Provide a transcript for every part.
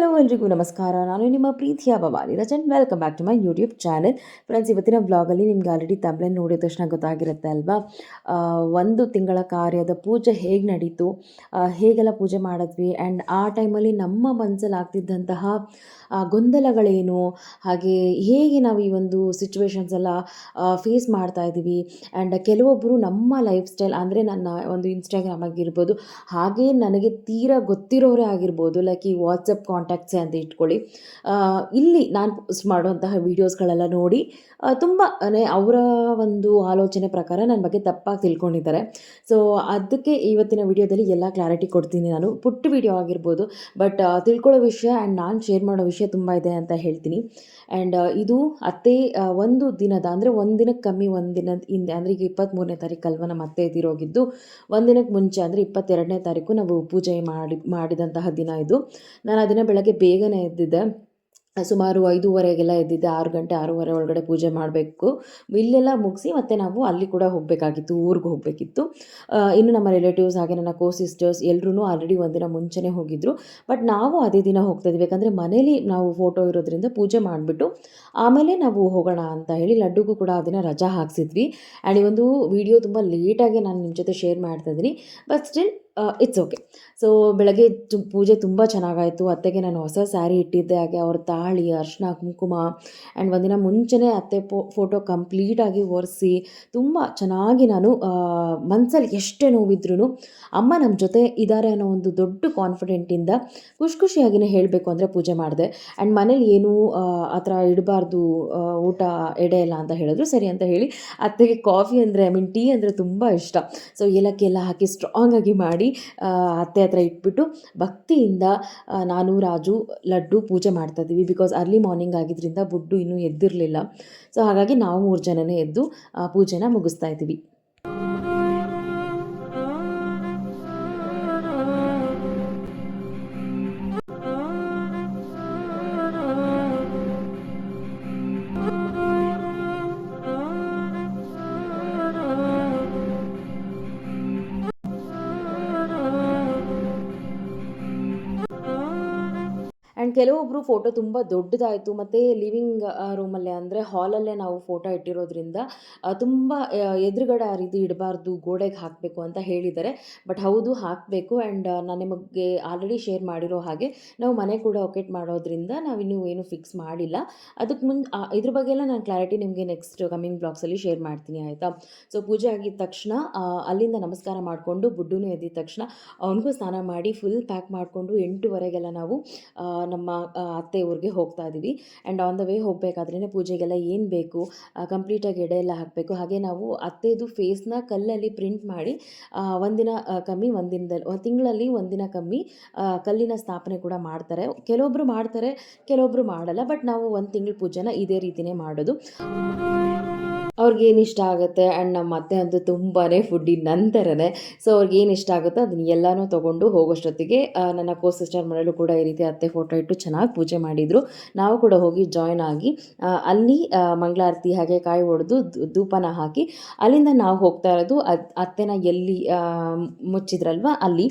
Hello hello ಎಲ್ರಿಗೂ ನಮಸ್ಕಾರ. ನಾನು ನಿಮ್ಮ ಪ್ರೀತಿಯ Bhavani Rajan welcome back to my YouTube channel friends ಇವತ್ತಿನ ಬ್ಲಾಗಲ್ಲಿ ನಿಮ್ಗೆ ಆಲ್ರೆಡಿ ತಮ್ಲೆನ್ ನೋಡಿದ ತಕ್ಷಣ ಗೊತ್ತಾಗಿರುತ್ತೆ ಅಲ್ವಾ? ಒಂದು ತಿಂಗಳ ಕಾರ್ಯದ ಪೂಜೆ ಹೇಗೆ ನಡೀತು? ಹೇಗೆಲ್ಲ ಪೂಜೆ ಮಾಡಿದ್ವಿ? ಆ್ಯಂಡ್ ಆ ಟೈಮಲ್ಲಿ ನಮ್ಮ ಮನಸ್ಸಲ್ಲಿ ಆಗ್ತಿದ್ದಂತಹ ಗೊಂದಲಗಳೇನು? ಹಾಗೆ ಹೇಗೆ ನಾವು ಈ ಒಂದು ಸಿಚುವೇಶನ್ಸ್ ಎಲ್ಲ ಫೇಸ್ ಮಾಡ್ತಾ ಇದ್ದೀವಿ? ಆ್ಯಂಡ್ ಕೆಲವೊಬ್ಬರು ನಮ್ಮ ಲೈಫ್ ಸ್ಟೈಲ್ ಅಂದರೆ ನನ್ನ ಒಂದು ಇನ್ಸ್ಟಾಗ್ರಾಮ್ ಆಗಿರ್ಬೋದು, ಹಾಗೆ ನನಗೆ ತೀರಾ ಗೊತ್ತಿರೋರೇ ಆಗಿರ್ಬೋದು ಲೈಕ್ ಈ ವಾಟ್ಸಪ್ ಕಾಂಟ್ಯಾಕ್ಟ್ಸೇ ಅಂತ ಇಟ್ಕೊಳ್ಳಿ. ಇಲ್ಲಿ ನಾನು ಪೋಸ್ಟ್ ಮಾಡುವಂತಹ ವೀಡಿಯೋಸ್ಗಳೆಲ್ಲ ನೋಡಿ ತುಂಬ ಅವರ ಒಂದು ಆಲೋಚನೆ ಪ್ರಕಾರ ನನ್ನ ಬಗ್ಗೆ ತಪ್ಪಾಗಿ ತಿಳ್ಕೊಂಡಿದ್ದಾರೆ. ಸೊ ಅದಕ್ಕೆ ಇವತ್ತಿನ ವಿಡಿಯೋದಲ್ಲಿ ಎಲ್ಲ ಕ್ಲಾರಿಟಿ ಕೊಡ್ತೀನಿ ನಾನು. ಪುಟ್ಟ ವಿಡಿಯೋ ಆಗಿರ್ಬೋದು ಬಟ್ ತಿಳ್ಕೊಳ್ಳೋ ವಿಷಯ ಆ್ಯಂಡ್ ನಾನು ಶೇರ್ ಮಾಡೋ ವಿಷಯ ತುಂಬ ಇದೆ ಅಂತ ಹೇಳ್ತೀನಿ. ಆ್ಯಂಡ್ ಇದು ಅತ್ತೆ ಒಂದು ದಿನದ, ಅಂದರೆ ಒಂದು ಕಮ್ಮಿ ಒಂದು ದಿನದ ಹಿಂದೆ, ಅಂದರೆ ಈಗ ಇಪ್ಪತ್ತ್ಮೂರನೇ ತಾರೀಕು ಅಲ್ವ ನಮ್ಮ ಅತ್ತೆ ಇದ್ದಿರೋಗಿದ್ದು ಒಂದು ದಿನಕ್ಕೆ ಮುಂಚೆ, ಅಂದರೆ ಇಪ್ಪತ್ತೆರಡನೇ ತಾರೀಕು ನಾವು ಪೂಜೆ ಮಾಡಿ, ಮಾಡಿದಂತಹ ದಿನ ಇದು. ನಾನು ಅದನ್ನು ದಿನ ಬೆಳಗ್ಗೆ ಬೇಗನೆ ಎದ್ದಿದ್ದೆ ಸುಮಾರು ಐದೂವರೆಗೆಲ್ಲ ಎದ್ದಿದ್ದೆ ಆರು ಗಂಟೆ, ಆರೂವರೆ ಒಳಗಡೆ ಪೂಜೆ ಮಾಡಬೇಕು. ಇಲ್ಲೆಲ್ಲ ಮುಗಿಸಿ ಮತ್ತೆ ನಾವು ಅಲ್ಲಿ ಕೂಡ ಹೋಗಬೇಕಾಗಿತ್ತು, ಊರಿಗೆ ಹೋಗಬೇಕಿತ್ತು. ಇನ್ನು ನಮ್ಮ ರಿಲೇಟಿವ್ಸ್ ಹಾಗೆ ನನ್ನ ಕೋ ಸಿಸ್ಟರ್ಸ್ ಎಲ್ಲರೂ ಆಲ್ರೆಡಿ ಒಂದಿನ ಮುಂಚೆನೇ ಹೋಗಿದ್ದರು ಬಟ್ ನಾವು ಅದೇ ದಿನ ಹೋಗ್ತಾ ಇದ್ವಿ. ಯಾಕಂದರೆ ಮನೇಲಿ ನಾವು ಫೋಟೋ ಇರೋದ್ರಿಂದ ಪೂಜೆ ಮಾಡಿಬಿಟ್ಟು, ಆಮೇಲೆ ನಾವು ಹೋಗೋಣ ಅಂತ ಹೇಳಿ ಲಡ್ಡುಗೂ ಕೂಡ ಅದನ್ನು ದಿನ ರಜಾ ಹಾಕ್ಸಿದ್ವಿ. ಆ್ಯಂಡ್ ಈ ಒಂದು ವಿಡಿಯೋ ತುಂಬ ಲೇಟಾಗಿ ನಾನು ನಿಮ್ಮ ಜೊತೆ ಶೇರ್ ಮಾಡ್ತಾ ಇದ್ದೀನಿ. But still it's okay so ಬೆಳಗ್ಗೆ ತು ಪೂಜೆ ತುಂಬ ಚೆನ್ನಾಗಾಯಿತು. ಅತ್ತೆಗೆ ನಾನು ಹೊಸ ಸ್ಯಾರಿ ಇಟ್ಟಿದ್ದೆ. ಹಾಗೆ ಅವ್ರ ತಾಳಿ ಅರ್ಶಿನ ಕುಂಕುಮ ಆ್ಯಂಡ್ ಒಂದಿನ ಮುಂಚೆನೇ ಅತ್ತೆ ಪೋ ಫೋಟೋ ಕಂಪ್ಲೀಟಾಗಿ ಒರೆಸಿ ತುಂಬ ಚೆನ್ನಾಗಿ ನಾನು ಮನಸ್ಸಲ್ಲಿ ಎಷ್ಟೇ ನೋವಿದ್ರೂ ಅಮ್ಮ ನಮ್ಮ ಜೊತೆ ಇದ್ದಾರೆ ಅನ್ನೋ ಒಂದು ದೊಡ್ಡ ಕಾನ್ಫಿಡೆಂಟಿಂದ ಖುಷಿ ಖುಷಿಯಾಗಿನೇ ಹೇಳಬೇಕು ಅಂದರೆ ಪೂಜೆ ಮಾಡಿದೆ. ಆ್ಯಂಡ್ ಮನೇಲಿ ಏನೂ ಆ, ಥರ ಇಡಬಾರ್ದು ಊಟ ಎಡೆ ಇಲ್ಲ ಅಂತ ಹೇಳಿದ್ರು. ಸರಿ ಅಂತ ಹೇಳಿ ಅತ್ತೆಗೆ ಕಾಫಿ ಅಂದರೆ ಐ ಮೀನ್ ಟೀ ಅಂದರೆ ತುಂಬ ಇಷ್ಟ. ಸೊ ಏಲಕ್ಕಿ ಎಲ್ಲ ಹಾಕಿ ಸ್ಟ್ರಾಂಗಾಗಿ ಮಾಡಿ ಆ, ಅತ್ತೆ ಹತ್ರ ಇಟ್ಬಿಟ್ಟು ಭಕ್ತಿಯಿಂದ ನಾನು ರಾಜು ಲಡ್ಡು ಪೂಜೆ ಮಾಡ್ತಾ ಇದ್ದೀವಿ. ಬಿಕಾಸ್ ಅರ್ಲಿ ಮಾರ್ನಿಂಗ್ ಆಗಿದ್ದರಿಂದ ಬುಡ್ಡು ಇನ್ನೂ ಎದ್ದಿರಲಿಲ್ಲ. ಸೊ ಹಾಗಾಗಿ ನಾವು ಮೂರು ಜನನೇ ಎದ್ದು ಪೂಜೆನ ಮುಗಿಸ್ತಾ ಇದ್ದೀವಿ. ಆ್ಯಂಡ್ ಕೆಲವೊಬ್ಬರು ಫೋಟೋ ತುಂಬ ದೊಡ್ಡದಾಯಿತು. ಮತ್ತು ಲಿವಿಂಗ್ ರೂಮಲ್ಲೇ ಅಂದರೆ ಹಾಲಲ್ಲೇ ನಾವು ಫೋಟೋ ಇಟ್ಟಿರೋದ್ರಿಂದ ತುಂಬ ಎದುರುಗಡೆ ಆ ರೀತಿ ಇಡಬಾರ್ದು ಗೋಡೆಗೆ ಹಾಕಬೇಕು ಅಂತ ಹೇಳಿದ್ದಾರೆ. ಬಟ್ ಹೌದು ಹಾಕಬೇಕು. ಆ್ಯಂಡ್ ನಾನು ನಿಮಗೆ ಆಲ್ರೆಡಿ ಶೇರ್ ಮಾಡಿರೋ ಹಾಗೆ ನಾವು ಮನೆ ಕೂಡ ಒಕೆಟ್ ಮಾಡೋದ್ರಿಂದ ನಾವಿನ್ನೂ ಏನು ಫಿಕ್ಸ್ ಮಾಡಿಲ್ಲ. ಅದಕ್ಕೆ ಮುಂದೆ ಇದ್ರ ಬಗ್ಗೆ ಎಲ್ಲ ನಾನು ಕ್ಲಾರಿಟಿ ನಿಮಗೆ ನೆಕ್ಸ್ಟ್ ಕಮಿಂಗ್ ಬ್ಲಾಗ್ಸಲ್ಲಿ ಶೇರ್ ಮಾಡ್ತೀನಿ ಆಯಿತಾ? ಸೊ ಪೂಜೆ ಆಗಿದ ತಕ್ಷಣ ಅಲ್ಲಿಂದ ನಮಸ್ಕಾರ ಮಾಡಿಕೊಂಡು ಬುಡ್ಡೂ ಎದ್ದಿದ ತಕ್ಷಣ ಅವನಿಗೂ ಸ್ನಾನ ಮಾಡಿ ಫುಲ್ ಪ್ಯಾಕ್ ಮಾಡಿಕೊಂಡು ಎಂಟೂವರೆಗೆಲ್ಲ ನಾವು ಆ, ನಮ್ಮ ಊರಿಗೆ ಹೋಗ್ತಾ ಇದ್ದೀವಿ ಆ್ಯಂಡ್ ಆನ್ ದ ವೇ ಹೋಗಬೇಕಾದ್ರೇ ಪೂಜೆಗೆಲ್ಲ ಏನು ಬೇಕು ಕಂಪ್ಲೀಟಾಗಿ ಎಡೆ ಎಲ್ಲ ಹಾಕಬೇಕು. ಹಾಗೆ ನಾವು ಅತ್ತೆದು ಫೇಸ್ನ ಕಲ್ಲಲ್ಲಿ ಪ್ರಿಂಟ್ ಮಾಡಿ ಒಂದಿನ ಕಮ್ಮಿ ಒಂದಿನದಲ್ಲಿ ಒಂದು ತಿಂಗಳಲ್ಲಿ ಒಂದಿನ ಕಮ್ಮಿ ಕಲ್ಲಿನ ಸ್ಥಾಪನೆ ಕೂಡ ಮಾಡ್ತಾರೆ. ಕೆಲವೊಬ್ಬರು ಮಾಡ್ತಾರೆ ಕೆಲವೊಬ್ಬರು ಮಾಡಲ್ಲ ಬಟ್ ನಾವು ಒಂದು ತಿಂಗಳ ಪೂಜೆನ ಇದೇ ರೀತಿನೇ ಮಾಡೋದು. ಅವ್ರಿಗೆ ಏನು ಇಷ್ಟ ಆಗುತ್ತೆ? ಆ್ಯಂಡ್ ನಮ್ಮ ಅತ್ತೆ ಅಂತೂ ತುಂಬಾ ಫುಡ್ಡಿ ನಂತರನೆ. ಸೊ ಅವ್ರಿಗೆ ಏನು ಇಷ್ಟ ಆಗುತ್ತೋ ಅದನ್ನ ಎಲ್ಲನೂ ತೊಗೊಂಡು ಹೋಗೋಷ್ಟೊತ್ತಿಗೆ ನನ್ನ ಕೋ ಸಿಸ್ಟರ್ ಮನೇಲೂ ಕೂಡ ಈ ರೀತಿ ಅತ್ತೆ ಫೋಟೋ ಇಟ್ಟು ಚೆನ್ನಾಗಿ ಪೂಜೆ ಮಾಡಿದರು. ನಾವು ಕೂಡ ಹೋಗಿ ಜಾಯ್ನ್ ಆಗಿ ಅಲ್ಲಿ ಮಂಗಳಾರತಿ ಹಾಗೆ ಕಾಯಿ ಹೊಡೆದು ಧೂಪನ ಹಾಕಿ, ಅಲ್ಲಿಂದ ನಾವು ಹೋಗ್ತಾ ಇರೋದು ಅತ್ತೆನ ಎಲ್ಲಿ ಮುಚ್ಚಿದ್ರಲ್ವ ಅಲ್ಲಿ.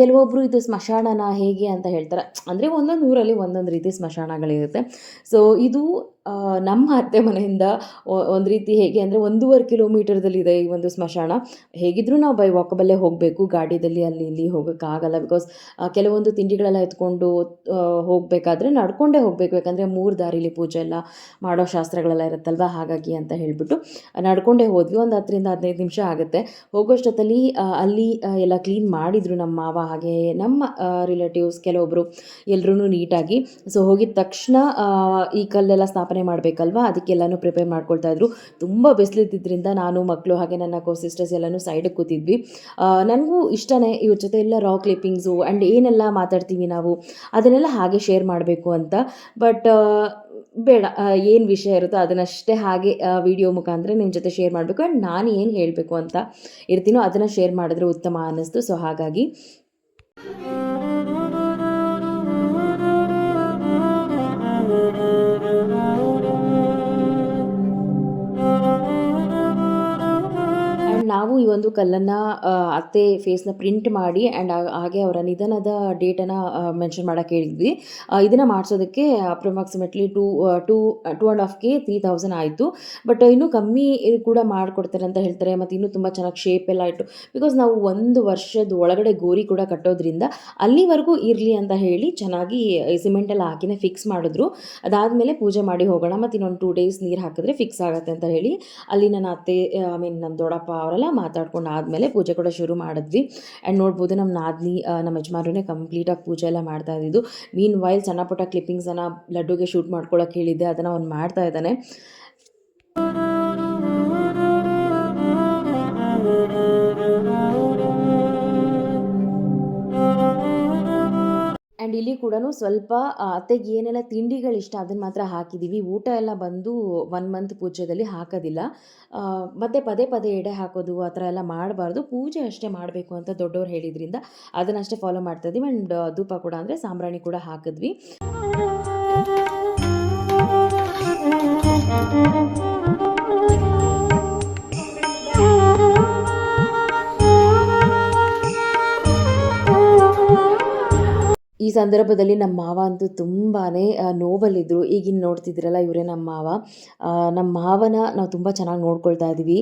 ಕೆಲವೊಬ್ಬರು ಇದು ಸ್ಮಶಾನನ ಹೇಗೆ ಅಂತ ಹೇಳ್ತಾರೆ. ಅಂದರೆ ಒಂದೊಂದು ಊರಲ್ಲಿ ಒಂದೊಂದು ರೀತಿ ಸ್ಮಶಾನಗಳಿರುತ್ತೆ. ಸೊ ಇದು ನಮ್ಮ ಅತ್ತೆ ಮನೆಯಿಂದ ಒಂದು ರೀತಿ ಹೇಗೆ ಅಂದರೆ ಒಂದೂವರೆ ಕಿಲೋಮೀಟರ್ದಲ್ಲಿದೆ ಈ ಒಂದು ಸ್ಮಶಾನ. ಹೇಗಿದ್ರೂ ನಾವು ಬೈ ವಾಕಬಲ್ಲೇ ಹೋಗಬೇಕು ಗಾಡಿಯಲ್ಲಿ ಅಲ್ಲಿ, ಇಲ್ಲಿ ಹೋಗೋಕ್ಕಾಗಲ್ಲ ಬಿಕಾಸ್ ಕೆಲವೊಂದು ತಿಂಡಿಗಳೆಲ್ಲ ಎತ್ಕೊಂಡು ಹೋಗಬೇಕಾದ್ರೆ ನಡ್ಕೊಂಡೇ ಹೋಗಬೇಕು. ಯಾಕಂದರೆ ಮೂರು ದಾರಿಲಿ ಪೂಜೆ ಎಲ್ಲ ಮಾಡೋ ಶಾಸ್ತ್ರಗಳೆಲ್ಲ ಇರುತ್ತಲ್ವ? ಹಾಗಾಗಿ ಅಂತ ಹೇಳಿಬಿಟ್ಟು ನಡ್ಕೊಂಡೇ ಹೋದ್ವಿ. ಒಂದು ಹತ್ತರಿಂದ ಹದಿನೈದು ನಿಮಿಷ ಆಗುತ್ತೆ. ಹೋಗೋಷ್ಟೊತ್ತಲ್ಲಿ ಅಲ್ಲಿ ಎಲ್ಲ ಕ್ಲೀನ್ ಮಾಡಿದರು ನಮ್ಮ ಮಾವ, ಹಾಗೆ ನಮ್ಮ ರಿಲೇಟಿವ್ಸ್ ಕೆಲವೊಬ್ಬರು ಎಲ್ಲರೂ ನೀಟಾಗಿ. ಸೊ ಹೋಗಿದ ತಕ್ಷಣ ಈ ಕಲ್ಲೆಲ್ಲ ಸ್ಥಾಪನೆ ಮಾಡಬೇಕಲ್ವಾ? ಅದಕ್ಕೆಲ್ಲನೂ ಪ್ರಿಪೇರ್ ಮಾಡ್ಕೊಳ್ತಾ ಇದ್ರು. ತುಂಬ ಬಿಸಿಲಿದ್ದರಿಂದ ನಾನು ಮಕ್ಕಳು ಹಾಗೆ ನನ್ನ ಕೋ ಸಿಸ್ಟರ್ಸ್ ಎಲ್ಲನೂ ಸೈಡಿಗೆ ಕೂತಿದ್ವಿ. ನನಗೂ ಇಷ್ಟನೇ ಇವ್ರ ಜೊತೆ ಎಲ್ಲ ರಾ ಕ್ಲಿಪ್ಪಿಂಗ್ಸು ಆ್ಯಂಡ್ ಏನೆಲ್ಲ ಮಾತಾಡ್ತೀವಿ ನಾವು, ಅದನ್ನೆಲ್ಲ ಹಾಗೆ ಶೇರ್ ಮಾಡಬೇಕು ಅಂತ. ಬಟ್ ಬೇಡ ಏನು ವಿಷಯ ಇರುತ್ತೋ ಅದನ್ನಷ್ಟೇ ಹಾಗೆ ವಿಡಿಯೋ ಮುಖಾಂತರ ನಿಮ್ಮ ಜೊತೆ ಶೇರ್ ಮಾಡಬೇಕು ಆ್ಯಂಡ್ ನಾನು ಏನು ಹೇಳಬೇಕು ಅಂತ ಇರ್ತೀನೋ ಅದನ್ನು ಶೇರ್ ಮಾಡಿದ್ರೆ ಉತ್ತಮ ಅನ್ನಿಸ್ತು. ಸೊ ಹಾಗಾಗಿ ನಾವು ಈ ಒಂದು ಕಲ್ಲನ್ನು ಅತ್ತೆ ಫೇಸ್ನ ಪ್ರಿಂಟ್ ಮಾಡಿ ಆ್ಯಂಡ್ ಹಾಗೆ ಅವರ ನಿಧನದ ಡೇಟನ್ನು ಮೆನ್ಷನ್ ಮಾಡೋಕ್ಕೆ ಹೇಳಿದ್ವಿ. ಇದನ್ನು ಮಾಡಿಸೋದಕ್ಕೆ approximately two two two and half K three thousand ಆಯಿತು. ಬಟ್ ಇನ್ನೂ ಕಮ್ಮಿ ಇದು ಕೂಡ ಮಾಡಿಕೊಡ್ತಾರೆ ಅಂತ ಹೇಳ್ತಾರೆ. ಮತ್ತು ಇನ್ನೂ ತುಂಬ ಚೆನ್ನಾಗಿ ಶೇಪ್ ಎಲ್ಲ ಇಟ್ಟು. ಬಿಕಾಸ್ ನಾವು ಒಂದು ವರ್ಷದ ಒಳಗಡೆ ಗೋರಿ ಕೂಡ ಕಟ್ಟೋದ್ರಿಂದ ಅಲ್ಲಿವರೆಗೂ ಇರಲಿ ಅಂತ ಹೇಳಿ ಚೆನ್ನಾಗಿ ಸಿಮೆಂಟೆಲ್ಲ ಹಾಕಿನೇ ಫಿಕ್ಸ್ ಮಾಡಿದ್ರು. ಅದಾದಮೇಲೆ ಪೂಜೆ ಮಾಡಿ ಹೋಗೋಣ. ಮತ್ತು ಇನ್ನೊಂದು ಟೂ ಡೇಸ್ ನೀರು ಹಾಕಿದ್ರೆ ಫಿಕ್ಸ್ ಆಗುತ್ತೆ ಅಂತ ಹೇಳಿ ಅಲ್ಲಿ ನನ್ನ ಅತ್ತೆ ಐ ಮೀನ್ ನನ್ನ ದೊಡ್ಡಪ್ಪ ಅವರೆಲ್ಲ ಮಾತಾಡ್ಕೊಂಡು ಆದಮೇಲೆ ಪೂಜೆ ಕೂಡ ಶುರು ಮಾಡಿದ್ವಿ. ಆ್ಯಂಡ್ ನೋಡ್ಬೋದು ನಮ್ಮ ನಾದಿನಿ ನಮ್ಮ ಯಜಮಾನ್ರೇ ಕಂಪ್ಲೀಟಾಗಿ ಪೂಜೆ ಎಲ್ಲ ಮಾಡ್ತಾ ಇದ್ದಿದ್ದು. ಮೀನ್ ವೈಲ್ ಸಣ್ಣ ಪುಟ್ಟ ಕ್ಲಿಪ್ಪಿಂಗ್ಸನ್ನು ಲಡ್ಡುಗೆ ಶೂಟ್ ಮಾಡ್ಕೊಳಕ್ಕೆ ಹೇಳಿದ್ದೆ, ಅದನ್ನು ಅವ್ನು ಮಾಡ್ತಾ ಇದ್ದಾನೆ. ಕೂಡ ಸ್ವಲ್ಪ ಅತ್ತೆಗೆ ಏನೆಲ್ಲ ತಿಂಡಿಗಳು ಇಷ್ಟ ಅದನ್ನು ಮಾತ್ರ ಹಾಕಿದ್ದೀವಿ ಊಟ ಎಲ್ಲ ಬಂದು ಒನ್ ಮಂತ್ ಪೂಜೆದಲ್ಲಿ ಹಾಕೋದಿಲ್ಲ. ಮತ್ತು ಪದೇ ಪದೇ ಎಡೆ ಹಾಕೋದು, ಆ ಥರ ಎಲ್ಲ ಮಾಡಬಾರ್ದು. ಪೂಜೆ ಅಷ್ಟೇ ಮಾಡಬೇಕು ಅಂತ ದೊಡ್ಡವ್ರು ಹೇಳಿದ್ರಿಂದ ಅದನ್ನಷ್ಟೇ ಫಾಲೋ ಮಾಡ್ತಾ ಇದ್ದೀವಿ. ಆ್ಯಂಡ್ ಧೂಪ ಕೂಡ ಅಂದರೆ ಸಾಂಬ್ರಾಣಿ ಕೂಡ ಹಾಕಿದ್ವಿ. ಈ ಸಂದರ್ಭದಲ್ಲಿ ನಮ್ಮ ಮಾವ ಅಂತೂ ತುಂಬಾ ನೋವಲ್ಲಿದ್ದರು ಈಗಿನ ನೋಡ್ತಿದ್ರಲ್ಲ ಇವರೇ ನಮ್ಮ ಮಾವ. ನಮ್ಮ ಮಾವನ ನಾವು ತುಂಬ ಚೆನ್ನಾಗಿ ನೋಡ್ಕೊಳ್ತಾ ಇದ್ದೀವಿ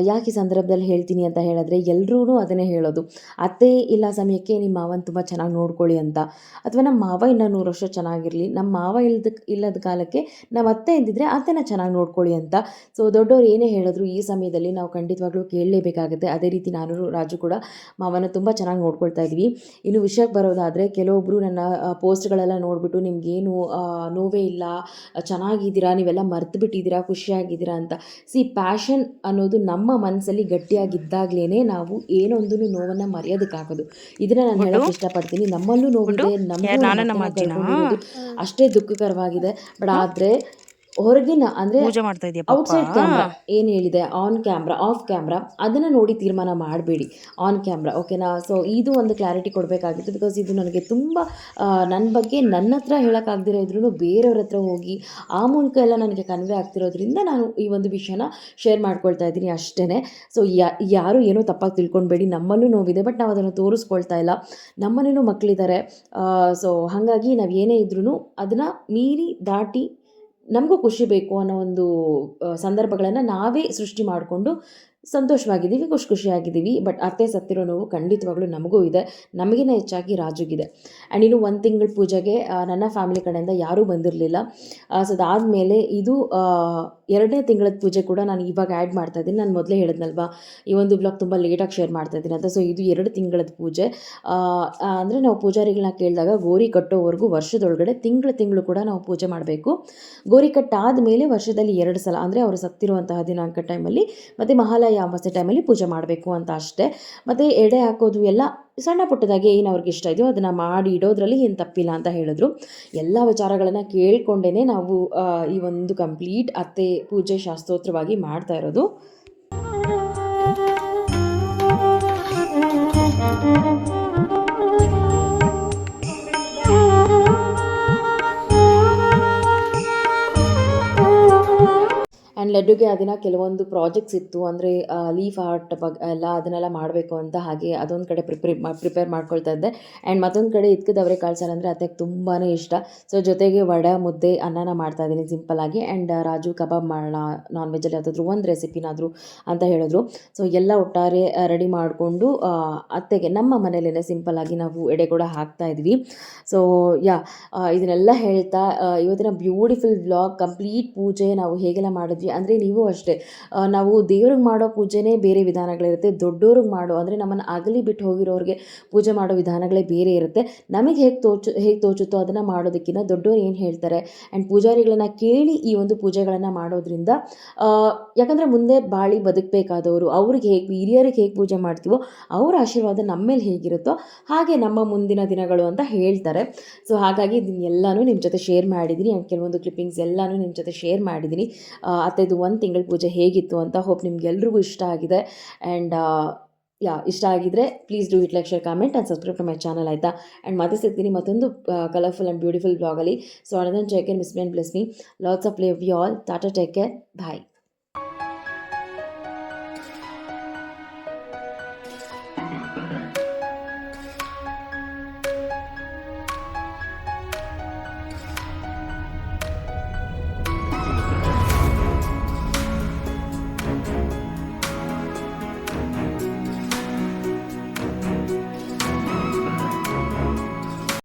ಯಾಕೆ ಈ ಸಂದರ್ಭದಲ್ಲಿ ಹೇಳ್ತೀನಿ ಅಂತ ಹೇಳಿದ್ರೆ ಎಲ್ಲರೂ ಅದನ್ನೇ ಹೇಳೋದು. ಅತ್ತೆ, ಇಲ್ಲ ಸಮಯಕ್ಕೆ ನಿಮ್ಮ ಮಾವನ ತುಂಬ ಚೆನ್ನಾಗಿ ನೋಡ್ಕೊಳ್ಳಿ ಅಂತ. ಅಥವಾ ನಮ್ಮ ಮಾವ ಇನ್ನೂ ನೂರು ವರ್ಷ ಚೆನ್ನಾಗಿರಲಿ. ನಮ್ಮ ಮಾವ ಇಲ್ಲದ ಇಲ್ಲದ ಕಾಲಕ್ಕೆ ನಮ್ಮ ಅತ್ತೆ ಇದ್ದಿದ್ರೆ ಅತ್ತೆನ ಚೆನ್ನಾಗಿ ನೋಡ್ಕೊಳ್ಳಿ ಅಂತ. ಸೊ, ದೊಡ್ಡವ್ರು ಏನೇ ಹೇಳಿದ್ರು, ಈ ಸಮಯದಲ್ಲಿ ನಾವು ಖಂಡಿತವಾಗ್ಲೂ ಕೇಳಲೇಬೇಕಾಗುತ್ತೆ. ಅದೇ ರೀತಿ ನಾನು ರಾಜು ಕೂಡ ಮಾವನ ತುಂಬ ಚೆನ್ನಾಗಿ ನೋಡ್ಕೊಳ್ತಾ ಇದ್ವಿ. ಇನ್ನು ವಿಷಯಕ್ಕೆ ಬರೋದಾದರೆ ಕೆಲವೊಬ್ಬರು ನನ್ನ ಪೋಸ್ಟ್ಗಳೆಲ್ಲ ನೋಡಿಬಿಟ್ಟು ನಿಮಗೇನು ನೋವೇ ಇಲ್ಲ ಚೆನ್ನಾಗಿದ್ದೀರಾ ನೀವೆಲ್ಲ ಮರ್ತು ಬಿಟ್ಟಿದ್ದೀರಾ ಖುಷಿಯಾಗಿದ್ದೀರಾ ಅಂತ. ಸಿ ಪ್ಯಾಷನ್ ಅನ್ನೋದು ನಮ್ಮ ಮನಸ್ಸಲ್ಲಿ ಗಟ್ಟಿಯಾಗಿದ್ದಾಗಲೇ ನಾವು ಏನೊಂದು ನೋವನ್ನು ಮರೆಯೋದಕ್ಕಾಗೋದು. ಇದನ್ನ ನಾನು ಹೇಳೋಕ್ಕೆ ಇಷ್ಟಪಡ್ತೀನಿ. ನಮ್ಮಲ್ಲೂ ನೋವಿದೆ ನಮ್ಮ ಅಷ್ಟೇ ದುಃಖಕರವಾಗಿದೆ. ಬಟ್ ಆದರೆ ಹೊರಗಿನ ಅಂದ್ರೆ ಪೂಜೆ ಮಾಡ್ತಾ ಇದೆಯಾ ಔಟ್ಸೈಡ್ ಕ್ಯಾಮ್ರಾ ಏನು ಹೇಳಿದೆ? ಆನ್ ಕ್ಯಾಮ್ರಾ ಆಫ್ ಕ್ಯಾಮ್ರಾ ಅದನ್ನು ನೋಡಿ ತೀರ್ಮಾನ ಮಾಡಬೇಡಿ. ಆನ್ ಕ್ಯಾಮ್ರಾ ಓಕೆನಾ ಸೊ ಇದು ಒಂದು ಕ್ಲಾರಿಟಿ ಕೊಡಬೇಕಾಗಿತ್ತು ಬಿಕಾಸ್ ಇದು ನನಗೆ ತುಂಬ ನನ್ನ ಬಗ್ಗೆ ನನ್ನ ಹತ್ರ ಹೇಳೋಕ್ಕಾಗದಿರೋ ಇದ್ರೂ ಬೇರೆಯವ್ರ ಹತ್ರ ಹೋಗಿ ಆ ಮೂಲಕ ಎಲ್ಲ ನನಗೆ ಕನ್ವೆ ಆಗ್ತಿರೋದ್ರಿಂದ ನಾನು ಈ ಒಂದು ವಿಷಯನ ಶೇರ್ ಮಾಡ್ಕೊಳ್ತಾ ಇದ್ದೀನಿ ಅಷ್ಟೇ ಸೊ ಯಾರು ಏನೋ ತಪ್ಪಾಗಿ ತಿಳ್ಕೊಬೇಡಿ ನಮ್ಮಲ್ಲೂ ನೋವಿದೆ ಬಟ್ ನಾವು ಅದನ್ನು ತೋರಿಸ್ಕೊಳ್ತಾ ಇಲ್ಲ. ನಮ್ಮನೇನೂ ಮಕ್ಕಳಿದ್ದಾರೆ ಸೊ ಹಾಗಾಗಿ ನಾವು ಏನೇ ಇದ್ರೂ ಅದನ್ನ ಮೀರಿ ದಾಟಿ ನಮಗೂ ಖುಷಿ ಬೇಕು ಅನ್ನೋ ಒಂದು ಸಂದರ್ಭಗಳನ್ನು ನಾವೇ ಸೃಷ್ಟಿ ಮಾಡಿಕೊಂಡು ಸಂತೋಷವಾಗಿದ್ದೀವಿ ಖುಷಿ ಖುಷಿಯಾಗಿದ್ದೀವಿ ಬಟ್ ಅತ್ತೆ ಸತ್ತಿರೋ ನೋವು ಖಂಡಿತವಾಗ್ಲೂ ನಮಗೂ ಇದೆ ನಮಗಿನ ಹೆಚ್ಚಾಗಿ ರಾಜುಗಿದೆ. ಆ್ಯಂಡ್ ಇನ್ನು ಒಂದು ತಿಂಗಳ ಪೂಜೆಗೆ ನನ್ನ ಫ್ಯಾಮಿಲಿ ಕಡೆಯಿಂದ ಯಾರೂ ಬಂದಿರಲಿಲ್ಲ. ಸೊ ಅದಾದಮೇಲೆ ಇದು ಎರಡನೇ ತಿಂಗಳ ಪೂಜೆ ಕೂಡ ನಾನು ಇವಾಗ ಆ್ಯಡ್ ಮಾಡ್ತಾ ಇದ್ದೀನಿ. ನಾನು ಮೊದಲೇ ಹೇಳಿದ್ನಲ್ವಾ, ಈ ಒಂದು ಬ್ಲಾಗ್ ತುಂಬ ಲೇಟಾಗಿ ಶೇರ್ ಮಾಡ್ತಾ ಇದ್ದೀನಿ ಅಂತ. ಸೊ ಇದು ಎರಡು ತಿಂಗಳದ ಪೂಜೆ. ಅಂದರೆ ನಾವು ಪೂಜಾರಿಗಳನ್ನ ಕೇಳಿದಾಗ ಗೋರಿ ಕಟ್ಟೋವರೆಗೂ ವರ್ಷದೊಳಗಡೆ ತಿಂಗಳ ತಿಂಗಳು ಕೂಡ ನಾವು ಪೂಜೆ ಮಾಡಬೇಕು. ಗೋರಿ ಕಟ್ಟಾದ ಮೇಲೆ ವರ್ಷದಲ್ಲಿ ಎರಡು ಸಲ, ಅಂದರೆ ಅವರು ಸತ್ತಿರುವಂತಹ ದಿನಾಂಕ ಟೈಮಲ್ಲಿ ಮತ್ತು ಮಹಾಲಯ ಅಮಾವಾಸ್ಯೆ ಟೈಮಲ್ಲಿ ಪೂಜೆ ಮಾಡಬೇಕು ಅಂತ ಅಷ್ಟೇ. ಮತ್ತು ಎಡೆ ಹಾಕೋದು ಎಲ್ಲ ಸಣ್ಣ ಪುಟ್ಟದಾಗಿ ಏನು ಅವ್ರಿಗೆ ಇಷ್ಟ ಇದೆಯೋ ಅದನ್ನು ಮಾಡಿ ಇಡೋದ್ರಲ್ಲಿ ಏನು ತಪ್ಪಿಲ್ಲ ಅಂತ ಹೇಳಿದ್ರು. ಎಲ್ಲ ವಿಚಾರಗಳನ್ನು ಕೇಳಿಕೊಂಡೇ ನಾವು ಈ ಒಂದು ಕಂಪ್ಲೀಟ್ ಅತ್ತೆ ಪೂಜೆ ಶಾಸ್ತ್ರೋತ್ರವಾಗಿ ಮಾಡ್ತಾ ಇರೋದು. ಆ್ಯಂಡ್ ಲಡ್ಡುಗೆ ಆ ದಿನ ಕೆಲವೊಂದು ಪ್ರಾಜೆಕ್ಟ್ಸ್ ಇತ್ತು. ಅಂದರೆ ಲೀಫ್ ಆರ್ಟ್ ಬಗ್ಗೆ ಎಲ್ಲ ಅದನ್ನೆಲ್ಲ ಮಾಡಬೇಕು ಅಂತ ಹಾಗೆ ಅದೊಂದು ಕಡೆ ಪ್ರಿಪೇರ್ ಪ್ರಿಪೇರ್ ಮಾಡ್ಕೊಳ್ತಾ ಇದ್ದೆ. ಆ್ಯಂಡ್ ಮತ್ತೊಂದು ಕಡೆ ಇದ್ಕದವ್ರೆ ಕಾಳು ಅಂದರೆ ಅದಕ್ಕೆ ತುಂಬಾ ಇಷ್ಟ. ಸೊ ಜೊತೆಗೆ ವಡೆ, ಮುದ್ದೆ, ಅನ್ನನ ಮಾಡ್ತಾ ಇದ್ದೀನಿ ಸಿಂಪಲ್ಲಾಗಿ ಆ್ಯಂಡ್ ರಾಜು ಕಬಾಬ್ ಮಾಡೋಣ ನಾನ್ ವೆಜ್ಜಲ್ಲಿ ಯಾವುದಾದ್ರೂ ಒಂದು ರೆಸಿಪಿನಾದರೂ ಅಂತ ಹೇಳಿದ್ರು. ಸೊ ಎಲ್ಲ ಒಟ್ಟಾರೆ ರೆಡಿ ಮಾಡಿಕೊಂಡು ಅತ್ತೆಗೆ ನಮ್ಮ ಮನೇಲೇ ಸಿಂಪಲ್ಲಾಗಿ ನಾವು ಎಡೆ ಕೂಡ ಹಾಕ್ತಾ ಇದ್ವಿ. ಸೊ ಯಾ ಇದನ್ನೆಲ್ಲ ಹೇಳ್ತಾ ಇವತ್ತಿನ ಬ್ಯೂಟಿಫುಲ್ ವ್ಲಾಗ್ ಕಂಪ್ಲೀಟ್ ಪೂಜೆ ನಾವು ಹೇಗೆಲ್ಲ ಮಾಡಿದ್ವಿ ಅಂದರೆ ನೀವು ಅಷ್ಟೇ. ನಾವು ದೇವ್ರಿಗೆ ಮಾಡೋ ಪೂಜೆನೇ ಬೇರೆ ವಿಧಾನಗಳಿರುತ್ತೆ. ದೊಡ್ಡೋರಿಗೆ ಮಾಡೋ ಅಂದರೆ ನಮ್ಮನ್ನು ಅಗಲಿ ಬಿಟ್ಟು ಹೋಗಿರೋರಿಗೆ ಪೂಜೆ ಮಾಡೋ ವಿಧಾನಗಳೇ ಬೇರೆ ಇರುತ್ತೆ. ನಮಗೆ ಹೇಗೆ ತೋಚು ಹೇಗೆ ತೋಚುತ್ತೋ ಅದನ್ನು ಮಾಡೋದಕ್ಕಿಂತ ದೊಡ್ಡೋರು ಏನು ಹೇಳ್ತಾರೆ? ಆ್ಯಂಡ್ ಪೂಜಾರಿಗಳನ್ನ ಕೇಳಿ ಈ ಒಂದು ಪೂಜೆಗಳನ್ನು ಮಾಡೋದ್ರಿಂದ ಯಾಕಂದರೆ ಮುಂದೆ ಬಾಳಿ ಬದುಕಬೇಕಾದವರು ಅವ್ರಿಗೆ ಹೇಗೆ ಹಿರಿಯರಿಗೆ ಹೇಗೆ ಪೂಜೆ ಮಾಡ್ತೀವೋ ಅವರ ಆಶೀರ್ವಾದ ನಮ್ಮ ಮೇಲೆ ಹೇಗಿರುತ್ತೋ ಹಾಗೆ ನಮ್ಮ ಮುಂದಿನ ದಿನಗಳು ಅಂತ ಹೇಳ್ತಾರೆ. ಸೊ ಹಾಗಾಗಿ ಇದನ್ನೆಲ್ಲನೂ ನಿಮ್ಮ ಜೊತೆ ಶೇರ್ ಮಾಡಿದ್ದೀನಿ ಆ್ಯಂಡ್ ಕೆಲವೊಂದು ಕ್ಲಿಪ್ಪಿಂಗ್ಸ್ ಎಲ್ಲನೂ ನಿಮ್ಮ ಜೊತೆ ಶೇರ್ ಮಾಡಿದ್ದೀನಿ ಆ, ಅತ್ತೆದು ಒಂದು ತಿಂಗಳ ಪೂಜೆ ಹೇಗಿತ್ತು ಅಂತ ಹೋಪ್ ನಿಮಗೆಲ್ರಿಗೂ ಇಷ್ಟ ಆಗಿದೆ. ಆ್ಯಂಡ್ ಯಾ, ಇಷ್ಟ ಆಗಿದ್ರೆ please do it like share comment and subscribe to my channel ಆಯಿತಾ? ಆ್ಯಂಡ್ ಮತ್ತೆ ಸಿಗ್ತೀನಿ ಮತ್ತೊಂದು colourful and beautiful ಬ್ಲಾಗಲ್ಲಿ so another check care miss main plus me lots of love you all tata take care bye